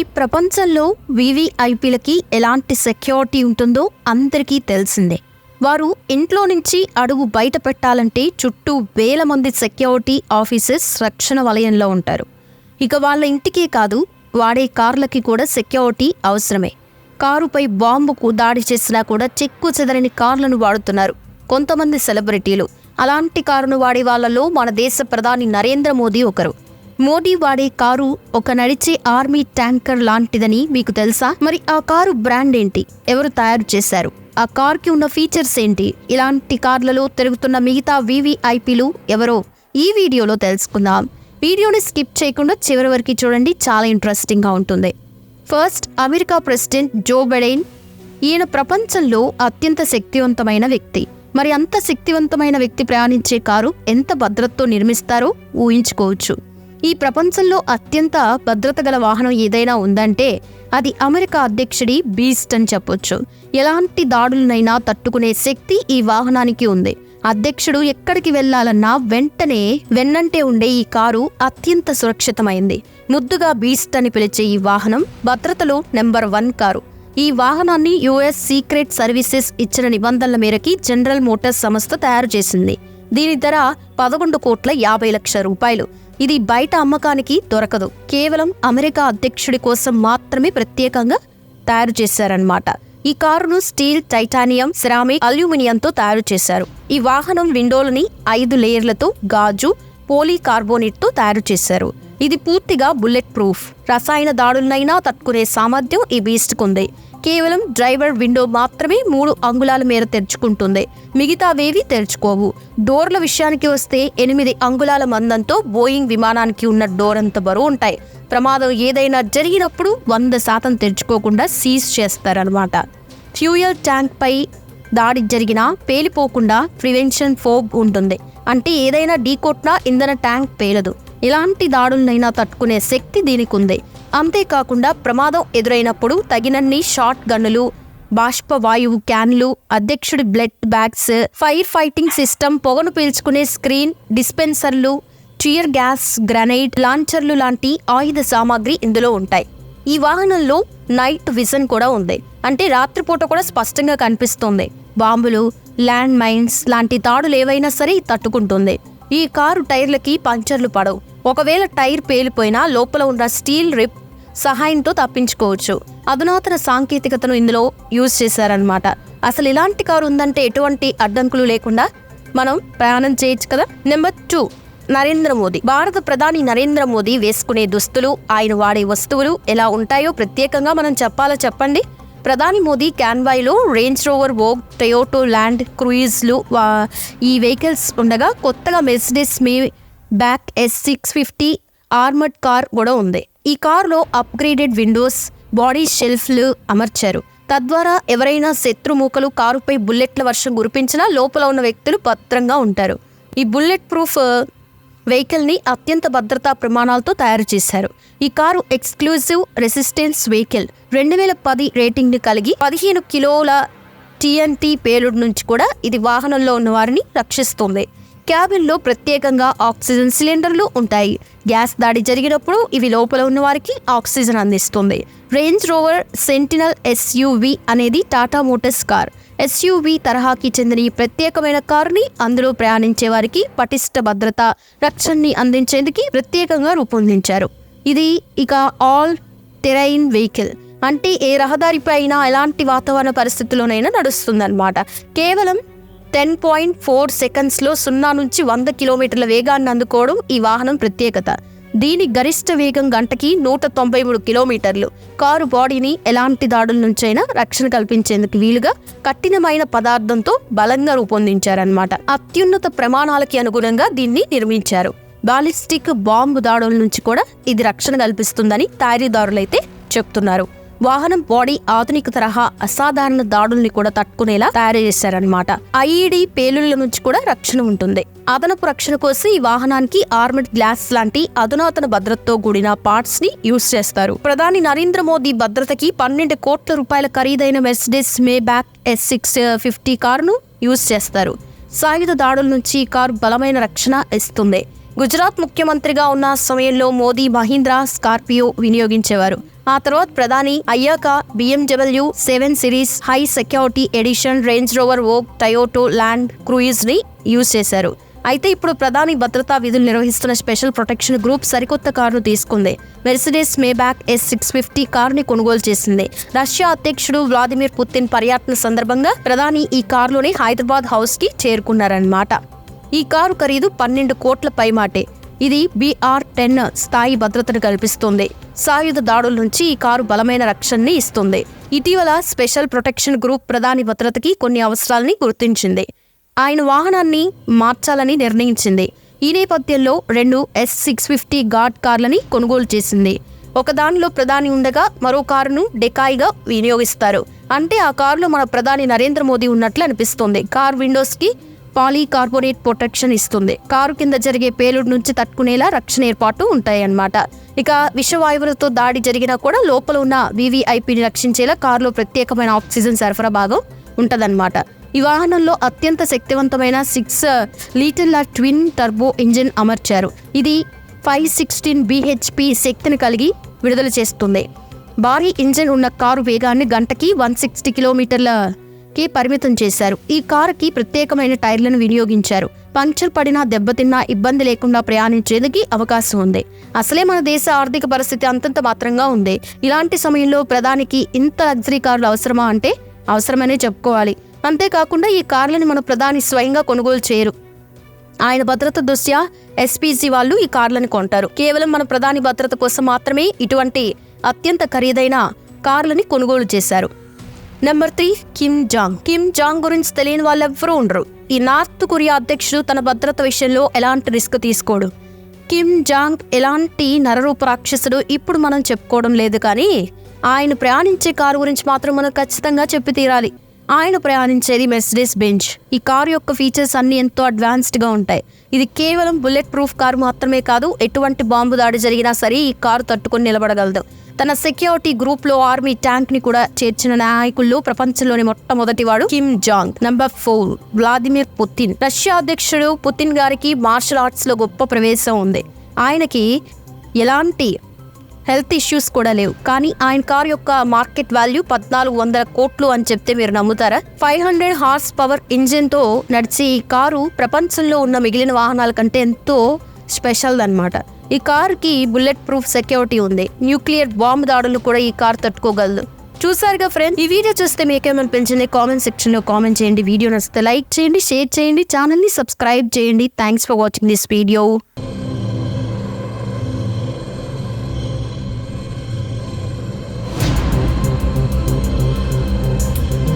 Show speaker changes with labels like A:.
A: ఈ ప్రపంచంలో వివిఐపీలకి ఎలాంటి సెక్యూరిటీ ఉంటుందో అందరికీ తెలిసిందే. వారు ఇంట్లో నుంచి అడుగు బయట పెట్టాలంటే చుట్టూ వేల మంది సెక్యూరిటీ ఆఫీసర్స్ రక్షణ వలయంలో ఉంటారు. ఇక వాళ్ళ ఇంటికే కాదు వాడే కార్లకి కూడా సెక్యూరిటీ అవసరమే. కారుపై బాంబుకు దాడి చేసినా కూడా చెక్కు చెదరని కార్లను వాడుతున్నారు కొంతమంది సెలబ్రిటీలు. అలాంటి కారును వాడే వాళ్ళలో మన దేశ ప్రధాని నరేంద్ర మోదీ ఒకరు. మోడీ వాడే కారు ఒక నడిచే ఆర్మీ ట్యాంకర్ లాంటిదని మీకు తెలుసా? మరి ఆ కారు బ్రాండ్ ఏంటి? ఎవరు తయారు చేశారు? ఆ కార్కి ఉన్న ఫీచర్స్ ఏంటి? ఇలాంటి కార్లలో తిరుగుతున్న మిగతా వివిఐపీలు ఎవరో? ఈ వీడియోలో తెలుసుకుందాం. వీడియోని స్కిప్ చేయకుండా చివరి వరకు చూడండి చాలా ఇంట్రెస్టింగ్గా ఉంటుంది. First America president Joe Biden. ఈయన ప్రపంచంలో అత్యంత శక్తివంతమైన వ్యక్తి. మరి అంత శక్తివంతమైన వ్యక్తి ప్రయాణించే కారు ఎంత భద్రతతో నిర్మిస్తారో ఊహించుకోవచ్చు. ఈ ప్రపంచంలో అత్యంత భద్రత గల వాహనం ఏదైనా ఉందంటే అది అమెరికా అధ్యక్షుడి బీస్ట్ అని చెప్పొచ్చు. ఎలాంటి దాడులనైనా తట్టుకునే శక్తి ఈ వాహనానికి ఉంది. అధ్యక్షుడు ఎక్కడికి వెళ్ళాలన్నా వెంటనే వెన్నంటే ఉండే ఈ కారు అత్యంత సురక్షితమైంది. ముద్దుగా బీస్ట్ అని పిలిచే ఈ వాహనం భద్రతలో నెంబర్ వన్ కారు. ఈ వాహనాన్ని యుఎస్ సీక్రెట్ సర్వీసెస్ ఇచ్చిన నిబంధనల మేరకి జనరల్ మోటార్స్ సంస్థ తయారు చేసింది. దీని ధర పదకొండు కోట్ల యాభై లక్షల రూపాయలు. ఇది బయట అమ్మకానికి దొరకదు. కేవలం అమెరికా అధ్యక్షుడి కోసం మాత్రమే ప్రత్యేకంగా తయారు చేశారన్నమాట. ఈ కారును స్టీల్ టైటానియం సిరామిక్ అల్యూమినియంతో తయారు చేశారు. ఈ వాహనం విండోలని ఐదు లేయర్లతో గాజు పోలీకార్బోనేట్తో తయారు చేశారు. ఇది పూర్తిగా బుల్లెట్ ప్రూఫ్. రసాయన దాడులనైనా తట్టుకునే సామర్థ్యం ఈ బీస్ట్కుంది. కేవలం డ్రైవర్ విండో మాత్రమే మూడు అంగుళాల మేర తెరుచుకుంటుంది. మిగతావేవి తెరుచుకోవు. డోర్ల విషయానికి వస్తే ఎనిమిది అంగుళాల మందంతో బోయింగ్ విమానానికి ఉన్న డోర్ అంత బరువు ఉంటాయి. ప్రమాదం ఏదైనా జరిగినప్పుడు వంద శాతం తెరుచుకోకుండా సీజ్ చేస్తారనమాట ఫ్యూయల్ ట్యాంక్ పై దాడి జరిగినా పేలిపోకుండా ప్రివెన్షన్ ఫోగ్ ఉంటుంది. అంటే ఏదైనా ఢీకొట్టినా ఇంధన ట్యాంక్ పేలదు. ఎలాంటి దాడులనైనా తట్టుకునే శక్తి దీనికి ఉంది అంతేకాకుండా ప్రమాదం ఎదురైనప్పుడు తగినన్ని షార్ట్ గన్నులు బాష్ప వాయువు క్యాన్లు అధ్యక్షుడి blood bags fire fighting system పొగను పీల్చుకునే స్క్రీన్ డిస్పెన్సర్లు టియర్ గ్యాస్ గ్రనైట్ లాంచర్లు లాంటి ఆయుధ సామాగ్రి ఇందులో ఉంటాయి. ఈ వాహనంలో నైట్ విజన్ కూడా ఉంది. అంటే రాత్రిపూట కూడా స్పష్టంగా కనిపిస్తుంది. బాంబులు ల్యాండ్ మైన్స్ లాంటి తాడులు ఏవైనా సరే తట్టుకుంటుంది. ఈ కారు టైర్లకి పంచర్లు పడవు. ఒకవేళ టైర్ పేలిపోయినా లోపల ఉన్న స్టీల్ రిప్ సహాయంతో తప్పించుకోవచ్చు. అధునాతన సాంకేతికతను ఇందులో యూజ్ చేశారనమాట అసలు ఇలాంటి కారు ఉందంటే ఎటువంటి అడ్డంకులు లేకుండా మనం ప్రయాణం చేయొచ్చు కదా? Number two Narendra Modi. భారత ప్రధాని నరేంద్ర మోదీ వేసుకునే దుస్తులు ఆయన వాడే వస్తువులు ఎలా ఉంటాయో ప్రత్యేకంగా మనం చెప్పాలో చెప్పండి? ప్రధాని Modi క్యాన్వాయ్లో Range Rover Vogue Toyota Land క్రూయిజ్లు ఈ వెహికల్స్ ఉండగా కొత్తగా Mercedes Maybach S six fifty armoured car కూడా ఉంది. ఈ కారులో అప్గ్రేడెడ్ విండోస్ బాడీ షెల్ఫ్లు అమర్చారు. తద్వారా ఎవరైనా శత్రుమూకలు కారుపై బుల్లెట్ల వర్షం కురిపించినా లోపల ఉన్న వ్యక్తులు భద్రంగా ఉంటారు. ఈ బుల్లెట్ ప్రూఫ్ వెహికల్ని అత్యంత భద్రతా ప్రమాణాలతో తయారు చేశారు. ఈ కారు ఎక్స్క్లూజివ్ రెసిస్టెన్స్ వెహికల్ రెండు వేల పది రేటింగ్ని కలిగి పదిహేను కిలోల టీఎన్టీ పేలుడు నుంచి కూడా ఇది వాహనంలో ఉన్న వారిని రక్షిస్తుంది. క్యాబిన్లో ప్రత్యేకంగా ఆక్సిజన్ సిలిండర్లు ఉంటాయి. గ్యాస్ దాడి జరిగినప్పుడు ఇవి లోపల ఉన్న వారికి ఆక్సిజన్ అందిస్తుంది. రేంజ్ రోవర్ సెంటినల్ ఎస్యూవి అనేది టాటా మోటార్స్ కార్. ఎస్యూవి తరహాకి చెందిన ఈ ప్రత్యేకమైన కారుని అందులో ప్రయాణించే వారికి పటిష్ట భద్రత రక్షణని అందించేందుకు ప్రత్యేకంగా రూపొందించారు. ఇది ఇక ఆల్ టెరైన్ వెహికల్. అంటే ఏ రహదారిపై అయినా ఎలాంటి వాతావరణ పరిస్థితుల్లోనైనా నడుస్తుందన్నమాట. కేవలం టెన్ పాయింట్ ఫోర్ సెకండ్స్లో సున్నా నుంచి వంద కిలోమీటర్ల వేగాన్ని అందుకోవడం ఈ వాహనం ప్రత్యేకత. దీని గరిష్ట వేగం గంటకి నూట తొంభై మూడు కిలోమీటర్లు. కారు బాడీని ఎలాంటి దాడుల నుంచైనా రక్షణ కల్పించేందుకు వీలుగా కఠినమైన పదార్థంతో బలంగా రూపొందించారన్నమాట. అత్యున్నత ప్రమాణాలకి అనుగుణంగా దీన్ని నిర్మించారు. బాలిస్టిక్ బాంబు దాడుల నుంచి కూడా ఇది రక్షణ కల్పిస్తుందని తయారీదారులైతే చెప్తున్నారు. వాహనం బాడీ ఆధునిక తరహా అసాధారణ దాడుల్ని కూడా తట్టుకునేలా తయారు చేశారనమాట ఐఈడి పేలుళ్ళ నుంచి కూడా రక్షణ ఉంటుంది. అదనపు రక్షణ కోసం ఈ వాహనానికి ఆర్మడ్ గ్లాస్ లాంటి అధునాతన భద్రతతో కూడిన పార్ట్స్ని యూజ్ చేస్తారు. ప్రధాని నరేంద్ర మోదీ భద్రతకి పన్నెండు కోట్ల రూపాయల ఖరీదైన Mercedes Maybach S six fifty కారును యూజ్ చేస్తారు. సాయుధ దాడుల నుంచి ఈ కారు బలమైన రక్షణ ఇస్తుంది. గుజరాత్ ముఖ్యమంత్రిగా ఉన్న సమయంలో మోదీ మహీంద్రా స్కార్పియో వినియోగించేవారు. ఆ తర్వాత ప్రధాని అయ్యాక BMW seven series high security edition Range Rover ఓక్ టయోటో ల్యాండ్ క్రూయిజ్ని యూజ్ చేశారు. అయితే ఇప్పుడు ప్రధాని భద్రతా విధులు నిర్వహిస్తున్న స్పెషల్ ప్రొటెక్షన్ గ్రూప్ సరికొత్త కారును తీసుకుంది. Mercedes Maybach S six fifty కారుని కొనుగోలు చేసింది. రష్యా అధ్యక్షుడు వ్లాదిమిర్ పుతిన్ పర్యటన సందర్భంగా ప్రధాని ఈ కారులోని హైదరాబాద్ హౌస్కి చేరుకున్నారన్నమాట. ఈ కారు ఖరీదు పన్నెండు కోట్ల పైమాటే. ఇది బీఆర్ టెన్ స్థాయి భద్రతను కల్పిస్తుంది. సాయుధ దాడుల నుంచి ఈ కారు బలమైన రక్షణని ఇస్తుంది. ఇటీవల స్పెషల్ ప్రొటెక్షన్ గ్రూప్ ప్రధాని భద్రతకి కొన్ని అవసరాలని గుర్తించింది. ఆయన వాహనాన్ని మార్చాలని నిర్ణయించింది. ఈ నేపథ్యంలో రెండు ఎస్ సిక్స్ ఫిఫ్టీ గార్డ్ కార్లని కొనుగోలు చేసింది. ఒక దానిలో ప్రధాని ఉండగా మరో కారును డెకాయిగా వినియోగిస్తారు. అంటే ఆ కారులో మన ప్రధాని నరేంద్ర మోదీ ఉన్నట్లు అనిపిస్తుంది. Car windows polycarbonate poly protection ఇస్తుంది. కారు కింద జరిగే పేలుడు నుంచి తట్టుకునేలా రక్షణ ఏర్పాటు ఉంటాయన్నమాట. ఇక విషవాయువులతో దాడి జరిగినా కూడా లోపల ఉన్న వివిఐపిని రక్షించేలా కారులో ప్రత్యేకమైన ఆక్సిజన్ సరఫరా భాగం ఉంటదన్నమాట. ఈ వాహనంలో అత్యంత శక్తివంతమైన సిక్స్ లీటర్ల ట్విన్ టర్బో ఇంజిన్ అమర్చారు. ఇది ఫైవ్ సిక్స్టీన్ బిహెచ్పి శక్తిని కలిగి విడుదల చేస్తుంది. భారీ ఇంజిన్ ఉన్న కారు వేగాన్ని గంటకి వన్ సిక్స్టీ కిలోమీటర్ల కే పరిమితం చేశారు. ఈ కారుకి ప్రత్యేకమైన టైర్లను వినియోగించారు. పంక్చర్ పడినా దెబ్బతిన్నా ఇబ్బంది లేకుండా ప్రయాణించేందుకు అవకాశం ఉంది. అసలే మన దేశ ఆర్థిక పరిస్థితి అంతంత మాత్రంగా ఉంది. ఇలాంటి సమయంలో ప్రధానికి ఇంత లగ్జరీ కార్లు అవసరమా అంటే? అవసరమనే చెప్పుకోవాలి. అంతేకాకుండా ఈ కార్లను మన ప్రధాని స్వయంగా కొనుగోలు చేయరు. ఆయన భద్రత దృష్ట్యా ఎస్పీసీ వాళ్ళు ఈ కార్లను కొంటారు. కేవలం మన ప్రధాని భద్రత కోసం మాత్రమే ఇటువంటి అత్యంత ఖరీదైన కార్లని కొనుగోలు చేశారు. Number three Kim Jong Kim Jong గురించి తెలియని వాళ్ళు ఎవ్వరూ ఉండరు. ఈ నార్త్ కొరియా అధ్యక్షుడు తన భద్రత విషయంలో ఎలాంటి రిస్క్ తీసుకోడు. కిమ్ జాంగ్ ఎలాంటి నరరూప రాక్షసుడు ఇప్పుడు మనం చెప్పుకోవడం లేదు కానీ ఆయన ప్రయాణించే కారు గురించి మాత్రం మనం ఖచ్చితంగా చెప్పి తీరాలి. ఆయన ప్రయాణించేది మెర్సిడెస్ బెంచ్ ఈ కారు యొక్క ఫీచర్స్ అన్ని ఎంతో అడ్వాన్స్డ్గా ఉంటాయి. ఇది కేవలం బుల్లెట్ ప్రూఫ్ కారు మాత్రమే కాదు ఎటువంటి బాంబు దాడి జరిగినా సరే ఈ కారు తట్టుకొని నిలబడగలదు. తన సెక్యూరిటీ గ్రూప్లో ఆర్మీ ట్యాంక్ని కూడా చేర్చిన నాయకుల్లో ప్రపంచంలోని మొట్టమొదటివాడు Kim Jong. Number four Vladimir Putin. Russia అధ్యక్షుడు పుతిన్ గారికి మార్షల్ ఆర్ట్స్లో గొప్ప ప్రవేశం ఉంది. ఆయనకి ఎలాంటి హెల్త్ ఇష్యూస్ కూడా లేవు. కానీ ఆయన కార్ యొక్క మార్కెట్ వాల్యూ పద్నాలుగు వందల కోట్లు అని చెప్తే మీరు నమ్ముతారా? ఫైవ్ హండ్రెడ్ హార్స్ పవర్ ఇంజిన్తో నడిచే ఈ కారు ప్రపంచంలో ఉన్న మిగిలిన వాహనాల కంటే ఎంతో స్పెషల్ అనమాట ఈ కార్కి బుల్లెట్ ప్రూఫ్ సెక్యూరిటీ ఉంది. న్యూక్లియర్ బాంబు దాడులు కూడా ఈ కార్ తట్టుకోగలదు. చూసారుగా ఫ్రెండ్ ఈ వీడియో చూస్తే మీకేమనిపించింది కామెంట్ సెక్షన్లో కామెంట్ చేయండి. వీడియో నచ్చితే లైక్ చేయండి షేర్ చేయండి ఛానల్ని సబ్స్క్రైబ్ చేయండి. Thanks for watching this video.